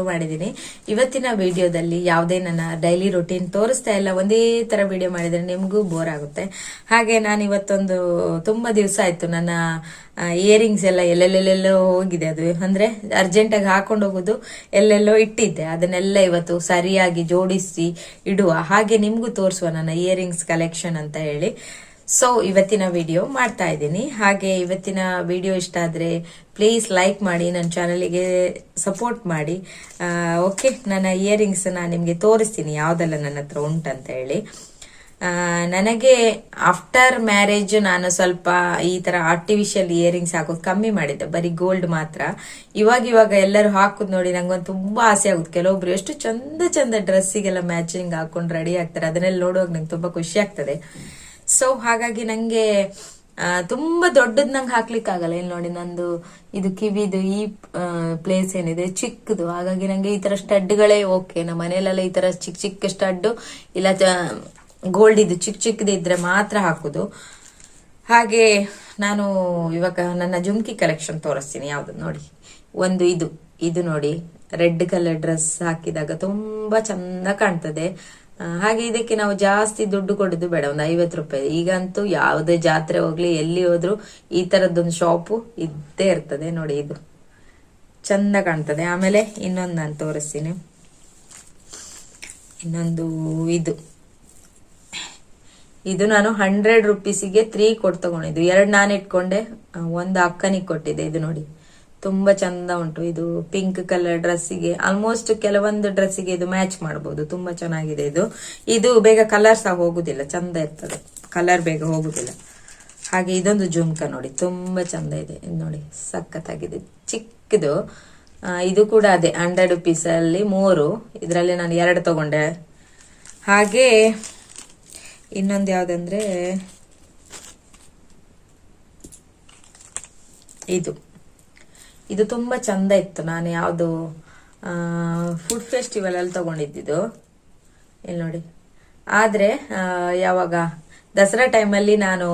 ಶುರು ಮಾಡಿದ್ದೀನಿ. ಇವತ್ತಿನ ವಿಡಿಯೋದಲ್ಲಿ ಯಾವುದೇ ನನ್ನ ಡೈಲಿ ರೊಟೀನ್ ತೋರಿಸ್ತಾ ಇಲ್ಲ. ಒಂದೇ ತರ ವಿಡಿಯೋ ಮಾಡಿದ್ರೆ ನಿಮಗೂ ಬೋರ್ ಆಗುತ್ತೆ. ಹಾಗೆ ನಾನು ಇವತ್ತೊಂದು ತುಂಬಾ ದಿವಸ ಆಯ್ತು. ನನ್ನ ಇಯರಿಂಗ್ಸ್ ಎಲ್ಲ ಎಲ್ಲೆಲ್ಲೆಲ್ಲೆಲ್ಲೋ ಹೋಗಿದೆ ಅದು. ಅಂದ್ರೆ ಅರ್ಜೆಂಟಾಗಿ ಹಾಕೊಂಡು ಹೋಗೋದು ಎಲ್ಲೆಲ್ಲೋ ಇಟ್ಟಿದ್ದೆ. ಅದನ್ನೆಲ್ಲ ಇವತ್ತು ಸರಿಯಾಗಿ ಜೋಡಿಸಿ ಇಡುವ. ಹಾಗೆ ನಿಮಗೂ ತೋರಿಸುವ ನನ್ನ ಇಯರಿಂಗ್ಸ್ ಕಲೆಕ್ಷನ್ ಅಂತ ಹೇಳಿ. ಸೊ ಇವತ್ತಿನ ವಿಡಿಯೋ ಮಾಡ್ತಾ ಇದ್ದೀನಿ. ಹಾಗೆ ಇವತ್ತಿನ ವಿಡಿಯೋ ಇಷ್ಟ ಆದರೆ ಪ್ಲೀಸ್ ಲೈಕ್ ಮಾಡಿ ನನ್ನ ಚಾನಲಿಗೆ ಸಪೋರ್ಟ್ ಮಾಡಿ. ಓಕೆ ನನ್ನ ಇಯರಿಂಗ್ಸ್ ನಾನು ನಿಮಗೆ ತೋರಿಸ್ತೀನಿ. ಯಾವುದೆಲ್ಲ ನನ್ನ ಹತ್ರ ಉಂಟಂತ ಹೇಳಿ ನನಗೆ ಆಫ್ಟರ್ ಮ್ಯಾರೇಜ್ ನಾನು ಸ್ವಲ್ಪ ಈ ತರ ಆರ್ಟಿಫಿಷಿಯಲ್ ಇಯರಿಂಗ್ಸ್ ಹಾಕೋದು ಕಮ್ಮಿ ಮಾಡಿದ್ದೆ. ಬರೀ ಗೋಲ್ಡ್ ಮಾತ್ರ. ಇವಾಗ ಇವಾಗ ಎಲ್ಲರೂ ಹಾಕೋದು ನೋಡಿ ನಂಗೊಂದು ತುಂಬಾ ಆಸೆ ಆಗುತ್ತೆ. ಕೆಲವೊಬ್ರು ಎಷ್ಟು ಚಂದ ಚಂದ ಡ್ರೆಸ್ಸಿಗೆಲ್ಲ ಮ್ಯಾಚಿಂಗ್ ಹಾಕೊಂಡು ರೆಡಿ ಆಗ್ತಾರೆ. ಅದನ್ನೆಲ್ಲ ನೋಡುವಾಗ ನಂಗೆ ತುಂಬಾ ಖುಷಿ ಆಗ್ತದೆ. ಸೊ ಹಾಗಾಗಿ ನಂಗೆ ಆ, ತುಂಬಾ ದೊಡ್ಡದ್ ನಂಗೆ ಹಾಕ್ಲಿಕ್ಕಾಗಲ್ಲ. ಇಲ್ಲಿ ನೋಡಿ ನಂದು ಇದು ಕಿವಿದು ಈ ಪ್ಲೇಸ್ ಏನಿದೆ ಚಿಕ್ಕದು. ಹಾಗಾಗಿ ನಂಗೆ ಈ ತರ ಸ್ಟಡ್ಗಳೇ ಓಕೆ ನಮ್ಮ ಮನೆಯಲ್ಲೆಲ್ಲ ಈ ತರ ಚಿಕ್ಕ ಚಿಕ್ಕ ಸ್ಟಡ್ ಇಲ್ಲ ಗೋಲ್ಡ್ ಇದು ಚಿಕ್ಕ ಚಿಕ್ಕದು ಇದ್ರೆ ಮಾತ್ರ ಹಾಕುದು. ಹಾಗೆ ನಾನು ಇವಾಗ ನನ್ನ ಜುಮ್ಕಿ ಕಲೆಕ್ಷನ್ ತೋರಿಸ್ತೀನಿ. ಯಾವ್ದು? ನೋಡಿ ಒಂದು ಇದು. ಇದು ನೋಡಿ ರೆಡ್ ಕಲರ್ ಡ್ರೆಸ್ ಹಾಕಿದಾಗ ತುಂಬಾ ಚಂದ ಕಾಣ್ತದೆ. ಹಾಗೆ ಇದಕ್ಕೆ ನಾವು ಜಾಸ್ತಿ ದುಡ್ಡು ಕೊಡೋದು ಬೇಡ, ಒಂದು ಐವತ್ತು ರೂಪಾಯಿ. ಈಗಂತೂ ಯಾವುದೇ ಜಾತ್ರೆ ಹೋಗ್ಲಿ, ಎಲ್ಲಿ ಹೋದ್ರು ಈ ತರದೊಂದು ಶಾಪು ಇದ್ದೇ ಇರ್ತದೆ ನೋಡಿ ಇದು. ಚಂದ ಕಾಣ್ತದೆ. ಆಮೇಲೆ ಇನ್ನೊಂದು ನಾನು ತೋರಿಸ್ತೀನಿ. ಇನ್ನೊಂದು ಇದು. ಇದು ನಾನು ಹಂಡ್ರೆಡ್ ರುಪೀಸಿಗೆ ತ್ರೀ ಕೊಟ್ಟು ತಗೊಂಡಿದ್ದು. ಎರಡು ನಾನು ಇಟ್ಕೊಂಡೆ ಒಂದು ಅಕ್ಕನಿಗೆ ಕೊಟ್ಟಿದ್ದೆ ಇದು ನೋಡಿ. ತುಂಬಾ ಚಂದ ಉಂಟು. ಇದು ಪಿಂಕ್ ಕಲರ್ ಡ್ರೆಸ್ಸಿಗೆ ಆಲ್ಮೋಸ್ಟ್ ಕೆಲವೊಂದು ಡ್ರೆಸ್ಸಿಗೆ ಇದು ಮ್ಯಾಚ್ ಮಾಡಬಹುದು ತುಂಬಾ ಚೆನ್ನಾಗಿದೆ ಇದು. ಇದು ಬೇಗ ಕಲರ್ ಸಹ ಹೋಗುದಿಲ್ಲ. ಚಂದ ಇರ್ತದೆ. ಕಲರ್ ಬೇಗ ಹೋಗುದಿಲ್ಲ. ಹಾಗೆ ಇದೊಂದು ಜುಮ್ಕ ನೋಡಿ. ತುಂಬಾ ಚಂದ ಇದೆ. ನೋಡಿ, ಸಖತ್ತಾಗಿದೆ. ಚಿಕ್ಕದು. ಇದು ಕೂಡ ಅದೇ, ಹಂಡ್ರೆಡ್ ರುಪೀಸ್ ಅಲ್ಲಿ ಮೂರು. ಇದರಲ್ಲಿ ನಾನು ಎರಡು ತಗೊಂಡೆ. ಹಾಗೆ ಇನ್ನೊಂದು ಯಾವ್ದಂದ್ರೆ ಇದು. ಇದು ತುಂಬಾ ಚಂದ ಇತ್ತು. ನಾನು ಯಾವುದು ಫುಡ್ ಫೆಸ್ಟಿವಲ್ ಅಲ್ಲಿ ತಗೊಂಡಿದ್ದು ಇಲ್ಲಿ ನೋಡಿ. ಆದ್ರೆ ಯಾವಾಗ, ದಸರಾ ಟೈಮಲ್ಲಿ ನಾನು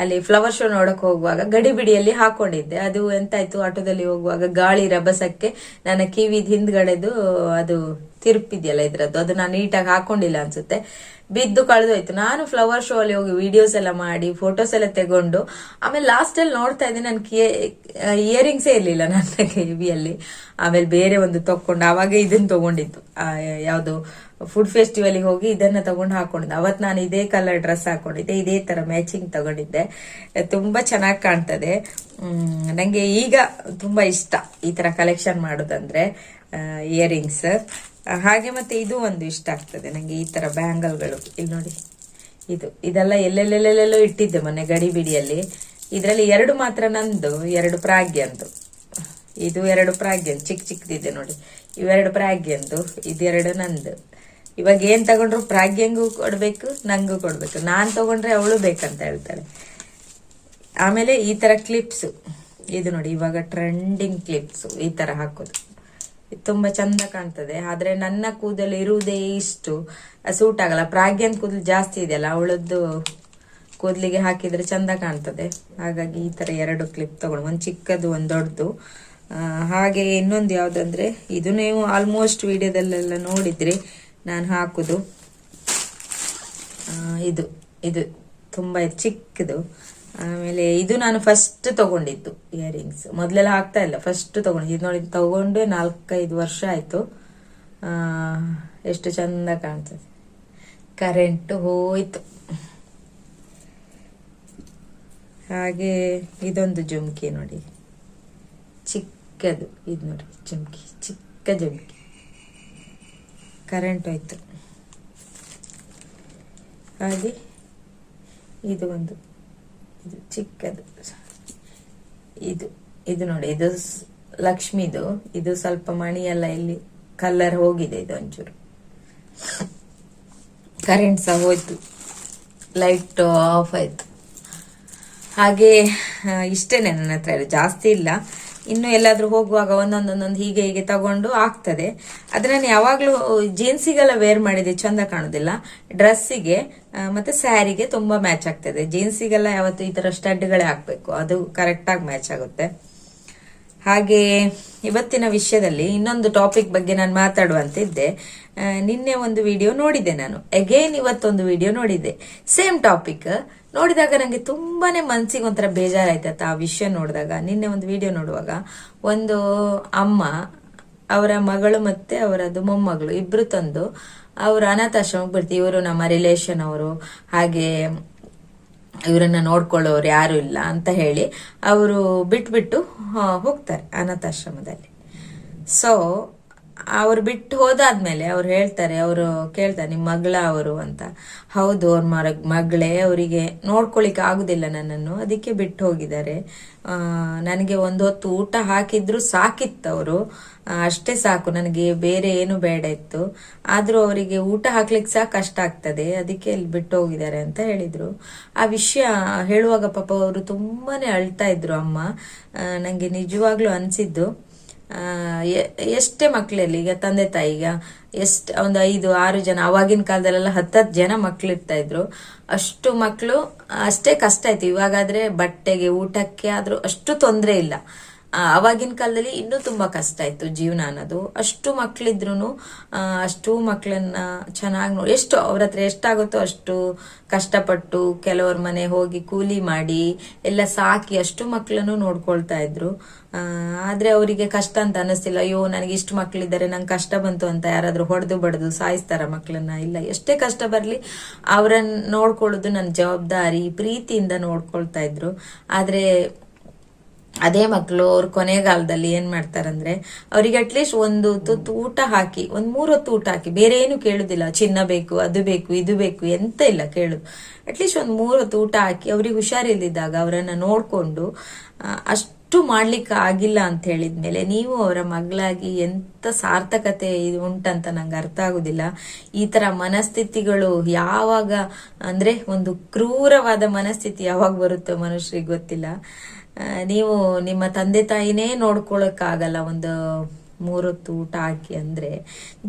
ಅಲ್ಲಿ ಫ್ಲವರ್ ಶೋ ನೋಡಕ್ ಹೋಗುವಾಗ ಗಡಿಬಿಡಿಯಲ್ಲಿ ಹಾಕೊಂಡಿದ್ದೆ. ಅದು ಎಂತಾಯ್ತು? ಆಟೋದಲ್ಲಿ ಹೋಗುವಾಗ ಗಾಳಿ ರಭಸಕ್ಕೆ ನನ್ನ ಕಿವಿದ್ ಹಿಂದ್ಗಡೆದು ಅದು ತಿರುಪಿದೆಯಲ್ಲ ಇದ್ರದ್ದು. ಅದು ನಾನು ನೀಟಾಗಿ ಹಾಕೊಂಡಿಲ್ಲ ಅನ್ಸುತ್ತೆ. ಬಿದ್ದು ಕಳೆದೋಯ್ತು. ನಾನು ಫ್ಲವರ್ ಶೋ ಅಲ್ಲಿ ಹೋಗಿ ವಿಡಿಯೋಸ್ ಎಲ್ಲ ಮಾಡಿ ಫೋಟೋಸ್ ಎಲ್ಲ ತಗೊಂಡು, ಆಮೇಲೆ ಲಾಸ್ಟ್ ಅಲ್ಲಿ ನೋಡ್ತಾ ಇದ್ದೆ. ನನ್ ಇಯರಿಂಗ್ಸೇ ಇರ್ಲಿಲ್ಲ ನನ್ನ ಕಿವಿಯಲ್ಲಿ. ಆಮೇಲೆ ಬೇರೆ ಒಂದು ತಕೊಂಡು ಅವಾಗ ಇದನ್ನ ತಗೊಂಡಿದ್ದು. ಯಾವ್ದು? ಫುಡ್ ಫೆಸ್ಟಿವಲ್ ಹೋಗಿ ಇದನ್ನ ತಗೊಂಡು ಹಾಕೊಂಡಿದ್ದೆ. ಅವತ್ ನಾನು ಇದೇ ಕಲರ್ ಡ್ರೆಸ್ ಹಾಕೊಂಡಿದ್ದೆ, ಇದೇ ತರ ಮ್ಯಾಚಿಂಗ್ ತಗೊಂಡಿದ್ದೆ. ತುಂಬಾ ಚೆನ್ನಾಗಿ ಕಾಣ್ತದೆ. ನಂಗೆ ಈಗ ತುಂಬಾ ಇಷ್ಟ ಈ ತರ ಕಲೆಕ್ಷನ್ ಮಾಡೋದಂದ್ರೆ ಇಯರಿಂಗ್ಸ್ ಹಾಗೆ ಮತ್ತೆ ಇದು ಒಂದು ಇಷ್ಟ ಆಗ್ತದೆ ನಂಗೆ ಈ ತರ ಬ್ಯಾಂಗಲ್ಗಳು ಇಲ್ಲಿ ನೋಡಿ, ಇದು, ಇದೆಲ್ಲ ಎಲ್ಲೆಲ್ಲೆಲ್ಲೆಲ್ಲೋ ಇಟ್ಟಿದ್ದೆ ಮೊನ್ನೆ ಗಡಿ ಬಿಡಿಯಲ್ಲಿ. ಇದರಲ್ಲಿ ಎರಡು ಮಾತ್ರ ನಂದು, ಎರಡು ಪ್ರಾಗ್ಯಂದು. ಇದು ಎರಡು ಪ್ರಾಗ್ಯನ್ ಚಿಕ್ಕ ಚಿಕ್ಕದಿದೆ ನೋಡಿ. ಇವೆರಡು ಪ್ರಾಗ್ಯಂದು, ಇದೆರಡು ನಂದು. ಇವಾಗ ಏನ್ ತಗೊಂಡ್ರು ಪ್ರಾಗ್ಯಂಗೂ ಕೊಡ್ಬೇಕು, ನಂಗೂ ಕೊಡ್ಬೇಕು. ನಾನ್ ತಗೊಂಡ್ರೆ ಅವಳು ಬೇಕಂತ ಹೇಳ್ತಾಳೆ. ಆಮೇಲೆ ಈ ತರ ಕ್ಲಿಪ್ಸ್ ಇದು ನೋಡಿ, ಇವಾಗ ಟ್ರೆಂಡಿಂಗ್ ಕ್ಲಿಪ್ಸ್ ಈ ತರ ಹಾಕೋದು. ತುಂಬಾ ಚಂದ ಕಾಣ್ತದೆ. ಆದ್ರೆ ನನ್ನ ಕೂದಲು ಇರುವುದೇ ಇಷ್ಟು ಸೂಟ್ ಆಗಲ್ಲ. ಪ್ರಾಗ್ಯನ್ ಕೂದಲು ಜಾಸ್ತಿ ಇದೆಯಲ್ಲ, ಅವಳದ್ದು ಕೂದಲಿಗೆ ಹಾಕಿದ್ರೆ ಚಂದ ಕಾಣ್ತದೆ. ಹಾಗಾಗಿ ಈ ತರ ಎರಡು ಕ್ಲಿಪ್ ತಗೊಂಡು, ಒಂದು ಚಿಕ್ಕದು, ಒಂದು ದೊಡ್ಡದು. ಹಾಗೆ ಇನ್ನೊಂದು ಯಾವ್ದಂದ್ರೆ, ಇದು ನೀವು ಆಲ್ಮೋಸ್ಟ್ ವಿಡಿಯೋದಲ್ಲೆಲ್ಲ ನೋಡಿದ್ರಿ ನಾನು ಹಾಕುದು. ಇದು ಇದು ತುಂಬ ಚಿಕ್ಕದು. ಆಮೇಲೆ ಇದು ನಾನು ಫಸ್ಟ್ ತಗೊಂಡಿದ್ದು ಇಯರಿಂಗ್ಸ್ ಮೊದಲೆಲ್ಲ ಹಾಕ್ತಾ ಇಲ್ಲ ಫಸ್ಟ್ ತಗೊಂಡಿದ್ದು. ಇದು ನೋಡಿ ತಗೊಂಡು ನಾಲ್ಕೈದು ವರ್ಷ ಆಯ್ತು. ಎಷ್ಟು ಚಂದ ಕಾಣ್ತದೆ. ಕರೆಂಟ್ ಹೋಯ್ತು. ಹಾಗೆ ಇದೊಂದು ಜುಮ್ಕಿ ನೋಡಿ. ಚಿಕ್ಕದು, ಇದು ನೋಡಿ, ಜುಮ್ಕಿ, ಚಿಕ್ಕ ಜುಮ್ಕಿ. ಕರೆಂಟ್ ಹೋಯ್ತು ಹಾಗೆ ಇದು ಒಂದು, ಇದು ಚಿಕ್ಕದು. ಇದು ಇದು ನೋಡಿ, ಇದು ಲಕ್ಷ್ಮಿದು, ಇದು ಸ್ವಲ್ಪ ಮಣಿಯೆಲ್ಲ ಇಲ್ಲಿ ಕಲರ್ ಹೋಗಿದೆ ಇದು ಒಂಚೂರು. ಕರೆಂಟ್ ಸಹ ಹೋಯ್ತು. ಲೈಟ್ ಆಫ್ ಆಯ್ತು. ಹಾಗೆ ಇಷ್ಟೇನೆ ನನ್ನ ಹತ್ರ. ಜಾಸ್ತಿ ಇಲ್ಲ. ಇನ್ನು ಎಲ್ಲಾದ್ರೂ ಹೋಗುವಾಗ ಒಂದೊಂದೊಂದೊಂದು ಹೀಗೆ ಹೀಗೆ ತಗೊಂಡು ಆಗ್ತದೆ. ನಾನು ಯಾವಾಗ್ಲೂ ಜೀನ್ಸಿಗೆಲ್ಲ ವೇರ್ ಮಾಡಿದೆ, ಚಂದ ಕಾಣುದಿಲ್ಲ. ಡ್ರೆಸ್ಸಿಗೆ ಮತ್ತೆ ಸ್ಯಾರಿಗೆ ತುಂಬಾ ಮ್ಯಾಚ್ ಆಗ್ತದೆ. ಜೀನ್ಸಿಗೆಲ್ಲ ಯಾವತ್ತು ಈ ತರ ಸ್ಟಡ್ಗಳೇ ಹಾಕ್ಬೇಕು. ಅದು ಕರೆಕ್ಟ್ ಆಗಿ ಮ್ಯಾಚ್ ಆಗುತ್ತೆ. ಹಾಗೆ ಇವತ್ತಿನ ವಿಷಯದಲ್ಲಿ ಇನ್ನೊಂದು ಟಾಪಿಕ್ ಬಗ್ಗೆ ನಾನು ಮಾತಾಡುವಂತಿದ್ದೆ. ನಿನ್ನೆ ಒಂದು ವಿಡಿಯೋ ನೋಡಿದೆ ನಾನು. ಅಗೇನ್ ಇವತ್ತೊಂದು ವಿಡಿಯೋ ನೋಡಿದ್ದೆ ಸೇಮ್ ಟಾಪಿಕ್ ನೋಡಿದಾಗ ನನಗೆ ತುಂಬಾನೇ ಮನ್ಸಿಗೆ ಒಂಥರ ಬೇಜಾರಾಯ್ತತ್ತ ಆ ವಿಷಯ ನೋಡಿದಾಗ. ನಿನ್ನೆ ಒಂದು ವಿಡಿಯೋ ನೋಡುವಾಗ ಒಂದು ಅಮ್ಮ, ಅವರ ಮಗಳು ಮತ್ತೆ ಅವರದು ಮೊಮ್ಮಗಳು ಇಬ್ರು ತಂದು ಅವರು ಅನಾಥಾಶ್ರಮಕ್ಕೆ ಬಿಡ್ತೀವಿ ಇವರು ನಮ್ಮ ರಿಲೇಷನ್ ಅವರು. ಹಾಗೆ ಇವರನ್ನ ನೋಡ್ಕೊಳ್ಳೋರು ಯಾರು ಇಲ್ಲ ಅಂತ ಹೇಳಿ ಅವರು ಬಿಟ್ಬಿಟ್ಟು ಹೋಗ್ತಾರೆ ಅನಾಥಾಶ್ರಮದಲ್ಲಿ. ಸೊ ಅವ್ರು ಬಿಟ್ಟು ಹೋದಾದ್ಮೇಲೆ ಅವ್ರು ಹೇಳ್ತಾರೆ, ಅವರು ಕೇಳ್ತಾರೆ ನಿಮ್ಮ ಮಗಳ ಅವರು ಅಂತ. ಹೌದು, ಅವ್ರ ಮರ, ಮಗಳೇ ಅವರಿಗೆ ನೋಡ್ಕೊಳಿಕ್ ಆಗುದಿಲ್ಲ ನನ್ನನ್ನು. ಅದಕ್ಕೆ ಬಿಟ್ಟು ಹೋಗಿದ್ದಾರೆ. ನನಗೆ ಒಂದು ಹೊತ್ತು ಊಟ ಹಾಕಿದ್ರು ಸಾಕಿತ್ತು ಅವರು. ಅಷ್ಟೇ ಸಾಕು, ನನಗೆ ಬೇರೆ ಏನು ಬೇಡ ಇತ್ತು. ಆದರೂ ಅವರಿಗೆ ಊಟ ಹಾಕ್ಲಿಕ್ಕೆ ಸಹ ಕಷ್ಟ ಆಗ್ತದೆ, ಅದಕ್ಕೆ ಇಲ್ಲಿ ಬಿಟ್ಟು ಹೋಗಿದ್ದಾರೆ ಅಂತ ಹೇಳಿದರು. ಆ ವಿಷಯ ಹೇಳುವಾಗ ಪಾಪ ಅವರು ತುಂಬಾನೇ ಅಳ್ತಾ ಇದ್ರು ಅಮ್ಮ. ನನಗೆ ನಂಗೆ ನಿಜವಾಗ್ಲೂ ಅನ್ಸಿದ್ದು. ಎಷ್ಟೇ ಮಕ್ಕಳಲ್ಲಿ ಈಗ ತಂದೆ ತಾಯಿಗ ಎಷ್ಟ್, ಒಂದು ಐದು, ಆರು ಜನ, ಅವಾಗಿನ ಕಾಲದಲ್ಲೆಲ್ಲ ಹತ್ತತ್ತು ಜನ ಮಕ್ಳು ಇರ್ತಾ ಇದ್ರು ಅಷ್ಟು ಮಕ್ಕಳು ಅಷ್ಟೇ ಕಷ್ಟ ಆಯ್ತು. ಇವಾಗಾದ್ರೆ ಬಟ್ಟೆಗೆ, ಊಟಕ್ಕೆ ಆದ್ರೂ ಅಷ್ಟು ತೊಂದರೆ ಇಲ್ಲ. ಅವಾಗಿನ ಕಾಲದಲ್ಲಿ ಇನ್ನೂ ತುಂಬಾ ಕಷ್ಟ ಇತ್ತು ಜೀವನ ಅನ್ನೋದು. ಅಷ್ಟು ಮಕ್ಳಿದ್ರು ಅಷ್ಟು ಮಕ್ಕಳನ್ನ ಚೆನ್ನಾಗಿ ನೋಡಿ ಎಷ್ಟು ಅವ್ರ ಹತ್ರ ಎಷ್ಟಾಗುತ್ತೋ ಅಷ್ಟು ಕಷ್ಟಪಟ್ಟು ಕೆಲವ್ರ ಮನೆ ಹೋಗಿ ಕೂಲಿ ಮಾಡಿ, ಎಲ್ಲ ಸಾಕಿ ಅಷ್ಟು ಮಕ್ಕಳನ್ನು ನೋಡ್ಕೊಳ್ತಾ ಇದ್ರು. ಆದರೆ ಅವರಿಗೆ ಕಷ್ಟ ಅಂತ ಅನಿಸ್ತಿಲ್ಲ ಅಯ್ಯೋ, ನನಗೆ ಇಷ್ಟು ಮಕ್ಕಳಿದ್ದಾರೆ ನಂಗೆ ಕಷ್ಟ ಬಂತು ಅಂತ ಯಾರಾದರೂ ಹೊಡೆದು ಬಡ್ದು ಸಾಯಿಸ್ತಾರ ಮಕ್ಕಳನ್ನ ಇಲ್ಲ, ಎಷ್ಟೇ ಕಷ್ಟ ಬರಲಿ ಅವರನ್ನ ನೋಡ್ಕೊಳ್ಳೋದು ನನ್ನ ಜವಾಬ್ದಾರಿ, ಪ್ರೀತಿಯಿಂದ ನೋಡ್ಕೊಳ್ತಾ ಇದ್ರು. ಆದ್ರೆ ಅದೇ ಮಕ್ಕಳು ಅವ್ರ ಕೊನೆಗಾಲದಲ್ಲಿ ಏನ್ ಮಾಡ್ತಾರಂದ್ರೆ, ಅವ್ರಿಗೆ ಅಟ್ಲೀಸ್ಟ್ ಒಂದು ತುತ್ತು ಊಟ ಹಾಕಿ, ಒಂದ್ ಮೂರೊತ್ತು ಊಟ ಹಾಕಿ, ಬೇರೆ ಏನು ಕೇಳುದಿಲ್ಲ. ಚಿನ್ನ ಬೇಕು, ಅದು ಬೇಕು, ಇದು ಬೇಕು, ಎಂತ ಇಲ್ಲ ಕೇಳುದು. ಅಟ್ಲೀಸ್ಟ್ ಒಂದ್ ಮೂರೊತ್ತು ಊಟ ಹಾಕಿ, ಅವ್ರಿಗೆ ಹುಷಾರಿಲ್ಲದಿದ್ದಾಗ ಅವರನ್ನ ನೋಡ್ಕೊಂಡು ಅಷ್ಟು ಮಾಡ್ಲಿಕ್ಕೆ ಆಗಿಲ್ಲ ಅಂತ ಹೇಳಿದ್ಮೇಲೆ ನೀವು ಅವರ ಮಗಳಾಗಿ ಎಂತ ಸಾರ್ಥಕತೆ ಇದು ಉಂಟಂತ ನಂಗೆ ಅರ್ಥ ಆಗುದಿಲ್ಲ. ಈ ತರ ಮನಸ್ಥಿತಿಗಳು ಯಾವಾಗ, ಅಂದ್ರೆ ಒಂದು ಕ್ರೂರವಾದ ಮನಸ್ಥಿತಿ ಯಾವಾಗ ಬರುತ್ತೋ ಮನುಷ್ಯರಿಗೆ ಗೊತ್ತಿಲ್ಲ. ನೀವು ನಿಮ್ಮ ತಂದೆ ತಾಯಿನೇ ನೋಡ್ಕೊಳಕ್ಕಾಗಲ್ಲ ಒಂದು ಮೂರೊತ್ತು ಊಟ ಹಾಕಿ ಅಂದ್ರೆ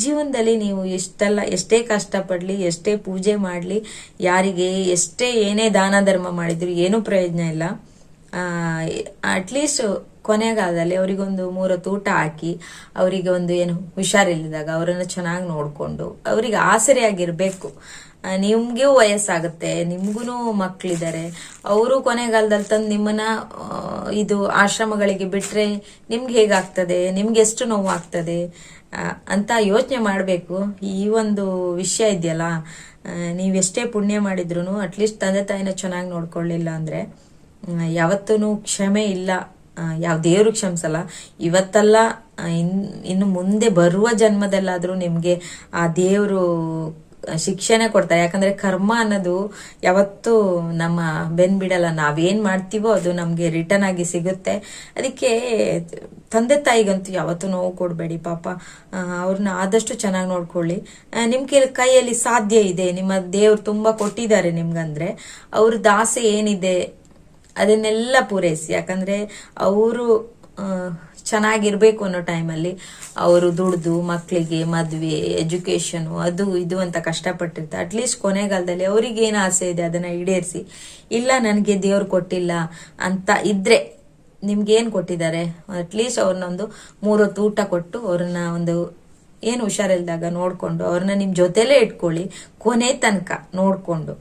ಜೀವನದಲ್ಲಿ ನೀವು ಎಷ್ಟೆಲ್ಲ, ಎಷ್ಟೇ ಕಷ್ಟಪಡಲಿ, ಎಷ್ಟೇ ಪೂಜೆ ಮಾಡ್ಲಿ, ಯಾರಿಗೆ ಎಷ್ಟೇ ಏನೇ ದಾನ ಧರ್ಮ ಮಾಡಿದ್ರು ಏನೂ ಪ್ರಯೋಜನ ಇಲ್ಲ. ಅಟ್ಲೀಸ್ಟ್ ಕೊನೆಗಾಲದಲ್ಲಿ ಅವರಿಗೊಂದು ಮೂರೊತ್ತು ಊಟ ಹಾಕಿ ಅವರಿಗೆ ಒಂದು ಏನು ಹುಷಾರಿಲ್ಲದಾಗ ಅವರನ್ನು ಚೆನ್ನಾಗಿ ನೋಡಿಕೊಂಡು ಅವರಿಗೆ ಆಸರೆಯಾಗಿರ್ಬೇಕು. ನಿಮ್ಗೂ ವಯಸ್ಸಾಗುತ್ತೆ ನಿಮ್ಗೂ ಮಕ್ಕಳಿದ್ದಾರೆ ಅವರು ಕೊನೆಗಾಲದಲ್ಲಿ ತಂದು ನಿಮ್ಮನ್ನ ಇದು ಆಶ್ರಮಗಳಿಗೆ ಬಿಟ್ರೆ ನಿಮ್ಗೆ ಹೇಗಾಗ್ತದೆ, ನಿಮ್ಗೆ ಎಷ್ಟು ನೋವು ಆಗ್ತದೆ ಅಂತ ಯೋಚನೆ ಮಾಡಬೇಕು. ಈ ಒಂದು ವಿಷಯ ಇದೆಯಲ್ಲ ನೀವೆಷ್ಟೇ ಪುಣ್ಯ ಮಾಡಿದ್ರು ಅಟ್ಲೀಸ್ಟ್ ತಂದೆ ತಾಯಿನ ಚೆನ್ನಾಗಿ ನೋಡ್ಕೊಳ್ಳಿಲ್ಲ ಅಂದ್ರೆ ಯಾವತ್ತೂ ಕ್ಷಮೆ ಇಲ್ಲ. ಯಾವ ದೇವರು ಕ್ಷಮಿಸಲ್ಲ. ಇವತ್ತಲ್ಲ ಇನ್- ಇನ್ನು ಮುಂದೆ ಬರುವ ಜನ್ಮದಲ್ಲಾದರೂ ನಿಮಗೆ ಆ ದೇವರು ಶಿಕ್ಷೆನೆ ಕೊಡ್ತಾರೆ. ಯಾಕಂದ್ರೆ ಕರ್ಮ ಅನ್ನೋದು ಯಾವತ್ತೂ ನಮ್ಮ ಬೆನ್ ಬಿಡಲ್ಲ. ನಾವೇನ್ ಮಾಡ್ತೀವೋ ಅದು ನಮ್ಗೆ ರಿಟರ್ನ್ ಆಗಿ ಸಿಗುತ್ತೆ. ಅದಕ್ಕೆ ತಂದೆ ತಾಯಿಗಂತೂ ಯಾವತ್ತೂ ನೋವು ಕೊಡಬೇಡಿ. ಪಾಪ ಅವ್ರನ್ನ ಆದಷ್ಟು ಚೆನ್ನಾಗಿ ನೋಡ್ಕೊಳ್ಳಿ. ಆ, ನಿಮ್ ಕೆ ಕೈಯಲ್ಲಿ ಸಾಧ್ಯ ಇದೆ. ನಿಮ್ಮ ದೇವ್ರು ತುಂಬಾ ಕೊಟ್ಟಿದ್ದಾರೆ ನಿಮ್ಗಂದ್ರೆ. ಅವ್ರ ದಾಸೆ ಏನಿದೆ ಅದನ್ನೆಲ್ಲ ಪೂರೈಸಿ. ಯಾಕಂದ್ರೆ ಅವರು ಚೆನ್ನಾಗಿರ್ಬೇಕು ಅನ್ನೋ ಟೈಮಲ್ಲಿ ಅವರು ದುಡ್ದು ಮಕ್ಕಳಿಗೆ ಮದುವೆ ಎಜುಕೇಶನ್ ಅದು ಇದು ಅಂತ ಕಷ್ಟಪಟ್ಟಿರ್ತಾರೆ. ಅಟ್ಲೀಸ್ಟ್ ಕೊನೆಗಾಲದಲ್ಲಿ ಅವ್ರಿಗೆ ಏನು ಆಸೆ ಇದೆ ಅದನ್ನ ಈಡೇರಿಸಿ. ಇಲ್ಲ, ನನಗೆ ದೇವ್ರು ಕೊಟ್ಟಿಲ್ಲ ಅಂತ ಇದ್ರೆ ನಿಮ್ಗೆ ಏನ್ ಕೊಟ್ಟಿದ್ದಾರೆ? ಅಟ್ಲೀಸ್ಟ್ ಅವ್ರನ್ನೊಂದು ಮೂರೊತ್ತು ಊಟ ಕೊಟ್ಟು ಅವ್ರನ್ನ ಒಂದು ಏನು ಹುಷಾರಿಲ್ದಾಗ ನೋಡ್ಕೊಂಡು ಅವ್ರನ್ನ ನಿಮ್ ಜೊತೆಲೇ ಇಟ್ಕೊಳ್ಳಿ, ಕೊನೆ ತನಕ ನೋಡ್ಕೊಂಡು.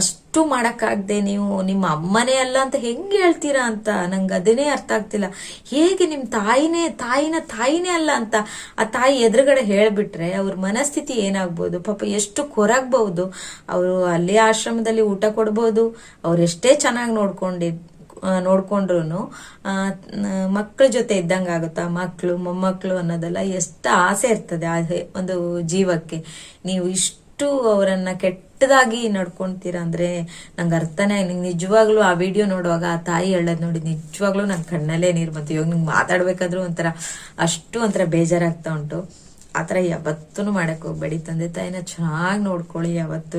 ಅಷ್ಟು ಮಾಡಕ್ಕಾಗ್ದೆ ನೀವು ನಿಮ್ಮ ಅಮ್ಮನೇ ಅಲ್ಲ ಅಂತ ಹೆಂಗೆ ಹೇಳ್ತೀರಾ ಅಂತ ನಂಗೆ ಅದನ್ನೇ ಅರ್ಥ ಆಗ್ತಿಲ್ಲ. ಹೇಗೆ ನಿಮ್ಮ ತಾಯಿನೇ, ತಾಯಿನ ತಾಯಿನೇ ಅಲ್ಲ ಅಂತ ಆ ತಾಯಿ ಎದುರುಗಡೆ ಹೇಳ್ಬಿಟ್ರೆ ಅವ್ರ ಮನಸ್ಥಿತಿ ಏನಾಗ್ಬೋದು? ಪಾಪ ಎಷ್ಟು ಕೊರಗ್ಬಹುದು. ಅವರು ಅಲ್ಲಿ ಆಶ್ರಮದಲ್ಲಿ ಊಟ ಕೊಡ್ಬೋದು, ಅವ್ರು ಎಷ್ಟೇ ಚೆನ್ನಾಗಿ ನೋಡ್ಕೊಂಡಿದ್ ನೋಡ್ಕೊಂಡ್ರು ಮಕ್ಕಳ ಜೊತೆ ಇದ್ದಂಗೆ ಆಗುತ್ತಾ ಮಕ್ಕಳು ಮೊಮ್ಮಕ್ಕಳು ಅನ್ನೋದೆಲ್ಲ ಎಷ್ಟು ಆಸೆ ಇರ್ತದೆ ಆ ಒಂದು ಜೀವಕ್ಕೆ. ನೀವು ಇಷ್ಟು ಅವರನ್ನ ಕೆಟ್ಟದಾಗಿ ನಡ್ಕೊಂತೀರಾ ಅಂದ್ರೆ ನಂಗೆ ಅರ್ಥನೇ ನಿಂಗೆ ನಿಜವಾಗ್ಲೂ ಆ ವಿಡಿಯೋ ನೋಡುವಾಗ ಆ ತಾಯಿ ಹೇಳೋದು ನೋಡಿ ನಿಜವಾಗ್ಲೂ ನನ್ನ ಕಣ್ಣಲ್ಲೇ ನೀರು ಬಂತು. ಇವಾಗ ನಿಂಗೆ ಮಾತಾಡ್ಬೇಕಾದ್ರೂ ಒಂಥರ ಅಷ್ಟು ಒಂಥರ ಬೇಜಾರಾಗ್ತಾ ಉಂಟು. ಆತರ ಯಾವತ್ತೂ ಮಾಡಕ್ ಹೋಗ್ಬೇಡಿ. ತಂದೆ ತಾಯಿನ ಚೆನ್ನಾಗಿ ನೋಡ್ಕೊಳ್ಳಿ ಯಾವತ್ತೂ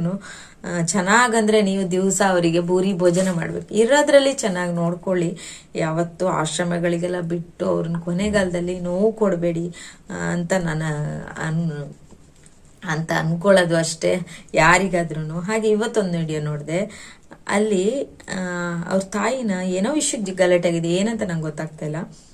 ಚೆನ್ನಾಗಂದ್ರೆ ನೀವು ದಿವಸ ಅವರಿಗೆ ಬೂರಿ ಭೋಜನ ಮಾಡ್ಬೇಕು. ಇರೋದ್ರಲ್ಲಿ ಚೆನ್ನಾಗಿ ನೋಡ್ಕೊಳ್ಳಿ. ಯಾವತ್ತು ಆಶ್ರಮಗಳಿಗೆಲ್ಲ ಬಿಟ್ಟು ಅವ್ರನ್ನ ಕೊನೆಗಾಲದಲ್ಲಿ ನೋವು ಕೊಡಬೇಡಿ ಅಂತ ನಾನು ಅನ್ ಅಂತ ಅನ್ಕೊಳ್ಳೋದು ಅಷ್ಟೇ ಯಾರಿಗಾದ್ರೂ ಹಾಗೆ ಇವತ್ತೊಂದು ವಿಡಿಯೋ ನೋಡಿದೆ. ಅಲ್ಲಿ ಆ, ಅವ್ರ ತಾಯಿನ ಏನೋ ವಿಷಯಕ್ಕೆ ಗಲಾಟೆ ಆಗಿದೆ ಏನಂತ ನಂಗೆ ಗೊತ್ತಾಗ್ತಾ ಇಲ್ಲ. ಆ,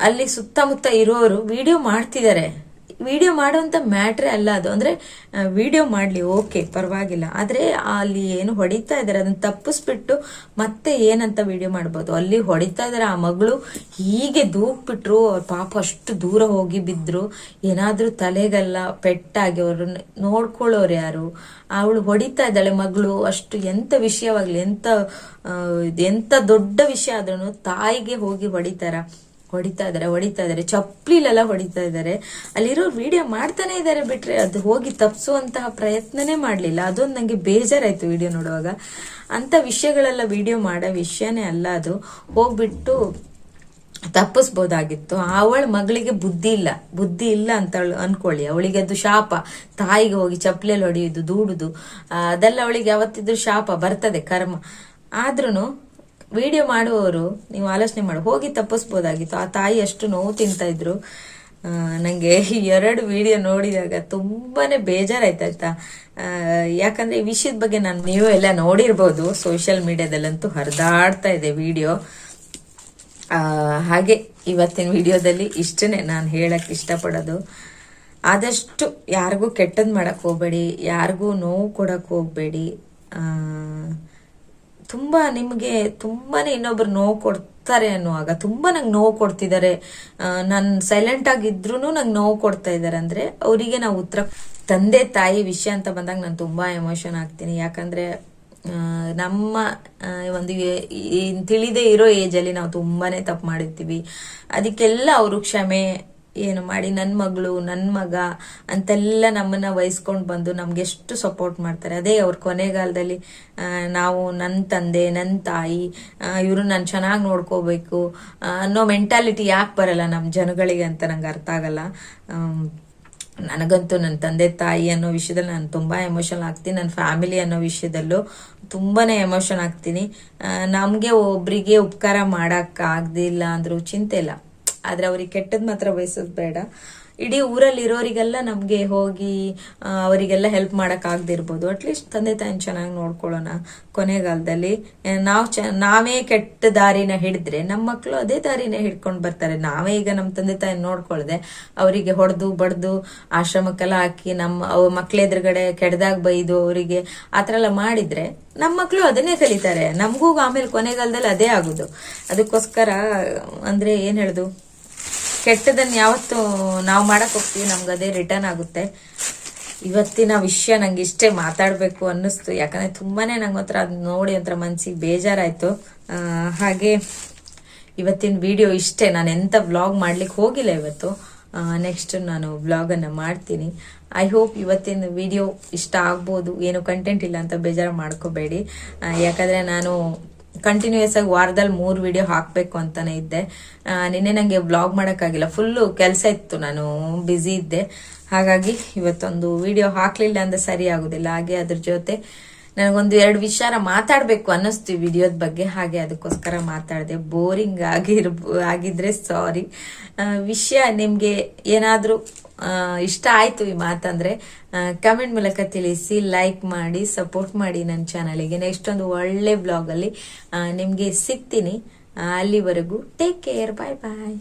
ಅಲ್ಲಿ ಸುತ್ತಮುತ್ತ ಇರೋರು ವಿಡಿಯೋ ಮಾಡ್ತಿದ್ದಾರೆ. ವಿಡಿಯೋ ಮಾಡುವಂತ ಮ್ಯಾಟ್ರೇ ಅಲ್ಲ ಅದು. ಅಂದ್ರೆ ವಿಡಿಯೋ ಮಾಡ್ಲಿ ಓಕೆ ಪರವಾಗಿಲ್ಲ. ಆದ್ರೆ ಅಲ್ಲಿ ಏನು ಹೊಡಿತಾ ಇದಾರೆ ಅದನ್ನ ತಪ್ಪಿಸ್ಬಿಟ್ಟು ಮತ್ತೆ ಏನಂತ ವಿಡಿಯೋ ಮಾಡ್ಬೋದು? ಅಲ್ಲಿ ಹೊಡಿತಾ ಇದಾರೆ ಆ ಮಗಳು. ಹೀಗೆ ದೂಕ್ಬಿಟ್ರು ಅವ್ರ ಪಾಪ ಅಷ್ಟು ದೂರ ಹೋಗಿ ಬಿದ್ರು. ಏನಾದ್ರೂ ತಲೆಗೆಲ್ಲ ಪೆಟ್ಟಾಗಿ ಅವ್ರನ್ನ ನೋಡ್ಕೊಳ್ಳೋರು ಯಾರು? ಅವಳು ಹೊಡಿತಾ ಇದ್ದಾಳೆ ಮಗಳು. ಅಷ್ಟು ಎಂತ ವಿಷಯವಾಗ್ಲಿ ಆ, ಎಂತ ದೊಡ್ಡ ವಿಷಯ ಆದ್ರೂ ತಾಯಿಗೆ ಹೋಗಿ ಹೊಡಿತಾರ? ಹೊಡಿತಾ ಇದಾರೆ ಹೊಡಿತಾ ಇದಾರೆ ಚಪ್ಲಿಲೆಲ್ಲ ಹೊಡಿತಾ ಇದಾರೆ. ಅಲ್ಲಿರೋ ವಿಡಿಯೋ ಮಾಡ್ತಾನೆ ಇದಾರೆ ಬಿಟ್ರೆ ಅದು ಹೋಗಿ ತಪ್ಪಿಸುವಂತಹ ಪ್ರಯತ್ನನೇ ಮಾಡ್ಲಿಲ್ಲ. ಅದೊಂದು ನಂಗೆ ಬೇಜಾರಾಯ್ತು ವಿಡಿಯೋ ನೋಡುವಾಗ. ಅಂತ ವಿಷಯಗಳೆಲ್ಲ ವಿಡಿಯೋ ಮಾಡೋ ವಿಷಯನೇ ಅಲ್ಲ ಅದು. ಹೋಗ್ಬಿಟ್ಟು ತಪ್ಪಿಸ್ಬೋದಾಗಿತ್ತು. ಅವಳ ಮಗಳಿಗೆ ಬುದ್ಧಿ ಇಲ್ಲ. ಬುದ್ಧಿ ಇಲ್ಲ ಅಂತ ಅನ್ಕೊಳ್ಳಿ. ಅವಳಿಗೆ ಅದು ಶಾಪ. ತಾಯಿಗೆ ಹೋಗಿ ಚಪ್ಪಲಿಯಲ್ಲಿ ಹೊಡೆಯುದು ದೂಡುದು ಅದೆಲ್ಲ ಅವಳಿಗೆ ಯಾವತ್ತಿದ್ರು ಶಾಪ ಬರ್ತದೆ, ಕರ್ಮ. ಆದ್ರೂ ವಿಡಿಯೋ ಮಾಡುವವರು, ನೀವು ಆಲೋಚನೆ ಮಾಡಿ. ಹೋಗಿ ತಪ್ಪಿಸ್ಬೋದಾಗಿತ್ತು. ಆ ತಾಯಿ ಅಷ್ಟು ನೋವು ತಿಂತಾ ಇದ್ರು. ನನಗೆ ಎರಡು ವಿಡಿಯೋ ನೋಡಿದಾಗ ತುಂಬಾನೇ ಬೇಜಾರಾಯ್ತಾಯ್ತಾ ಯಾಕಂದರೆ ಈ ವಿಷಯದ ಬಗ್ಗೆ ನಾನು ನೀವು ಎಲ್ಲ ನೋಡಿರ್ಬೋದು. ಸೋಷಿಯಲ್ ಮೀಡಿಯಾದಲ್ಲಂತೂ ಹರಿದಾಡ್ತಾ ಇದೆ ವಿಡಿಯೋ. ಹಾಗೆ ಇವತ್ತಿನ ವಿಡಿಯೋದಲ್ಲಿ ಇಷ್ಟನೇ ನಾನು ಹೇಳಕ್ಕೆ ಇಷ್ಟಪಡೋದು. ಆದಷ್ಟು ಯಾರಿಗೂ ಕೆಟ್ಟದ್ದು ಮಾಡಕ್ ಹೋಗ್ಬೇಡಿ. ಯಾರಿಗೂ ನೋವು ಕೊಡಕ್ ಹೋಗ್ಬೇಡಿ. ತುಂಬಾ ನಿಮಗೆ ತುಂಬಾನೇ ಇನ್ನೊಬ್ರು ನೋವು ಕೊಡ್ತಾರೆ ಅನ್ನುವಾಗ, ತುಂಬಾ ನಂಗೆ ನೋವು ಕೊಡ್ತಿದ್ದಾರೆ ನಾನು ಸೈಲೆಂಟ್ ಆಗಿದ್ರು ನಂಗೆ ನೋವು ಕೊಡ್ತಾ ಇದ್ದಾರೆ ಅಂದ್ರೆ ಅವರಿಗೆ ನಾವು ಉತ್ತರ ತಂದೆ, ತಾಯಿ ವಿಷಯ ಅಂತ ಬಂದಾಗ ನಾನು ತುಂಬಾ ಎಮೋಷನ್ ಆಗ್ತೀನಿ. ಯಾಕಂದ್ರೆ ನಮ್ಮ ಒಂದು ತಿಳಿದೇ ಇರೋ ಏಜ್ ಅಲ್ಲಿ ನಾವು ತುಂಬಾನೇ ತಪ್ಪು ಮಾಡಿರ್ತೀವಿ. ಅದಕ್ಕೆಲ್ಲ ಅವರು ಕ್ಷಮೆ ಏನು ಮಾಡಿ ನನ್ನ ಮಗಳು ನನ್ನ ಮಗ ಅಂತೆಲ್ಲ ನಮ್ಮನ್ನ ವಹಿಸ್ಕೊಂಡು ಬಂದು ನಮ್ಗೆ ಎಷ್ಟು ಸಪೋರ್ಟ್ ಮಾಡ್ತಾರೆ. ಅದೇ ಅವ್ರ ಕೊನೆಗಾಲದಲ್ಲಿ ನಾವು ನನ್ನ ತಂದೆ ನನ್ನ ತಾಯಿ ಇವರು ನಾನು ಚೆನ್ನಾಗಿ ನೋಡ್ಕೋಬೇಕು ಅನ್ನೋ ಮೆಂಟಾಲಿಟಿ ಯಾಕೆ ಬರಲ್ಲ ನಮ್ಮ ಜನಗಳಿಗೆ ಅಂತ ನಂಗೆ ಅರ್ಥ ಆಗಲ್ಲ. ನನಗಂತೂ ನನ್ನ ತಂದೆ, ತಾಯಿ ಅನ್ನೋ ವಿಷಯದಲ್ಲಿ ನಾನು ತುಂಬ ಎಮೋಷನ್ ಆಗ್ತೀನಿ. ನನ್ನ ಫ್ಯಾಮಿಲಿ ಅನ್ನೋ ವಿಷಯದಲ್ಲೂ ತುಂಬಾನೇ ಎಮೋಷನ್ ಆಗ್ತೀನಿ. ನಮಗೆ ಒಬ್ಬರಿಗೆ ಉಪಕಾರ ಮಾಡೋಕ್ಕಾಗ್ದಿಲ್ಲ ಅಂದ್ರೂ ಚಿಂತೆ ಇಲ್ಲ. ಆದ್ರೆ ಅವ್ರಿಗೆ ಕೆಟ್ಟದ್ ಮಾತ್ರ ಬಯಸೋದು ಬೇಡ. ಇಡೀ ಊರಲ್ಲಿ ಇರೋರಿಗೆಲ್ಲ ನಮ್ಗೆ ಹೋಗಿ ಅವರಿಗೆಲ್ಲ ಹೆಲ್ಪ್ ಮಾಡಕ್ ಆಗದಿರ್ಬೋದು. ಅಟ್ಲೀಸ್ಟ್ ತಂದೆ ತಾಯಿನ ಚೆನ್ನಾಗಿ ನೋಡ್ಕೊಳ್ಳೋಣ ಕೊನೆಗಾಲದಲ್ಲಿ. ನಾವು ನಾವೇ ಕೆಟ್ಟ ದಾರಿನ ಹಿಡಿದ್ರೆ ನಮ್ಮ ಮಕ್ಕಳು ಅದೇ ದಾರಿನ ಹಿಡ್ಕೊಂಡು ಬರ್ತಾರೆ. ನಾವೇ ಈಗ ನಮ್ಮ ತಂದೆ ತಾಯಿ ನೋಡ್ಕೊಳ್ದೆ, ಅವರಿಗೆ ಹೊಡೆದು, ಬಡ್ದು, ಆಶ್ರಮಕ್ಕೆಲ್ಲ ಹಾಕಿ ನಮ್ಮ ಅವ ಮಕ್ಳ ಎದುರುಗಡೆ ಕೆಡ್ದಾಗ ಬೈದು ಅವರಿಗೆ ಆತರ ಎಲ್ಲ ಮಾಡಿದ್ರೆ ನಮ್ಮ ಮಕ್ಕಳು ಅದನ್ನೇ ಕಲಿತಾರೆ. ನಮಗೂ ಆಮೇಲೆ ಕೊನೆಗಾಲದಲ್ಲಿ ಅದೇ ಆಗೋದು. ಅದಕ್ಕೋಸ್ಕರ, ಅಂದ್ರೆ ಏನ್ ಹೇಳುದು? ಕೆಟ್ಟದನ್ನ ಯಾವತ್ತು ನಾವು ಮಾಡಕ್ ಹೋಗ್ತೀವಿ, ನಮ್ಗೆ ಅದೇ ರಿಟರ್ನ್ ಆಗುತ್ತೆ. ಇವತ್ತಿನ ವಿಷಯ ನಂಗೆ ಇಷ್ಟೇ ಮಾತಾಡಬೇಕು ಅನ್ನಿಸ್ತು. ಯಾಕಂದ್ರೆ ತುಂಬಾನೇ ನಂಗೆ ಒಂಥರ ಅದ್ ನೋಡಿ ಒಂಥರ ಮನ್ಸಿಗೆ ಬೇಜಾರಾಯ್ತು. ಹಾಗೆ ಇವತ್ತಿನ ವಿಡಿಯೋ ಇಷ್ಟೇ. ನಾನು ಎಂತ ವ್ಲಾಗ್ ಮಾಡ್ಲಿಕ್ಕೆ ಹೋಗಿಲ್ಲ ಇವತ್ತು. ನೆಕ್ಸ್ಟ್ ನಾನು ವ್ಲಾಗನ್ನು ಮಾಡ್ತೀನಿ. ಐ ಹೋಪ್ ಇವತ್ತಿನ ವಿಡಿಯೋ ಇಷ್ಟ ಆಗ್ಬೋದು. ಏನು ಕಂಟೆಂಟ್ ಇಲ್ಲ ಅಂತ ಬೇಜಾರು ಮಾಡ್ಕೋಬೇಡಿ. ಯಾಕಂದ್ರೆ ನಾನು ಕಂಟಿನ್ಯೂಯಸ್ ಆಗಿ ವಾರದಲ್ಲಿ ಮೂರು ವಿಡಿಯೋ ಹಾಕಬೇಕು ಅಂತಾನೆ ಇದ್ದೆ. ನಿನ್ನೆ ನನಗೆ ಬ್ಲಾಗ್ ಮಾಡೋಕ್ಕಾಗಿಲ್ಲ. ಫುಲ್ಲು ಕೆಲಸ ಇತ್ತು. ನಾನು ಬ್ಯುಸಿ ಇದ್ದೆ. ಹಾಗಾಗಿ ಇವತ್ತೊಂದು ವಿಡಿಯೋ ಹಾಕ್ಲಿಲ್ಲ ಅಂದ್ರೆ ಸರಿ ಆಗುದಿಲ್ಲ. ಹಾಗೆ ಅದ್ರ ಜೊತೆ ನನಗೊಂದು ಎರಡು ವಿಚಾರ ಮಾತಾಡಬೇಕು ಅನ್ನಿಸ್ತು ವಿಡಿಯೋದ ಬಗ್ಗೆ. ಹಾಗೆ ಅದಕ್ಕೋಸ್ಕರ ಮಾತಾಡಿದೆ. ಬೋರಿಂಗ್ ಆಗಿರ್ ಆಗಿದ್ರೆ ಸಾರಿ. ವಿಷಯ ನಿಮಗೆ ಏನಾದರೂ ಇಷ್ಟ ಆಯ್ತು ಈ ಮಾತಂದರೆ ಕಮೆಂಟ್ ಮೂಲಕ ತಿಳಿಸಿ ಲೈಕ್ ಮಾಡಿ ಸಪೋರ್ಟ್ ಮಾಡಿ ನನ್ನ ಚಾನಲಿಗೆ. ನೆಕ್ಸ್ಟ್ ಒಂದು ಒಳ್ಳೆ ಬ್ಲಾಗ್ ಅಲ್ಲಿ ಆ, ನಿಮ್ಗೆ ಸಿಗ್ತೀನಿ. ಅಲ್ಲಿವರೆಗೂ ಟೇಕ್ ಕೇರ್. ಬಾಯ್ ಬಾಯ್.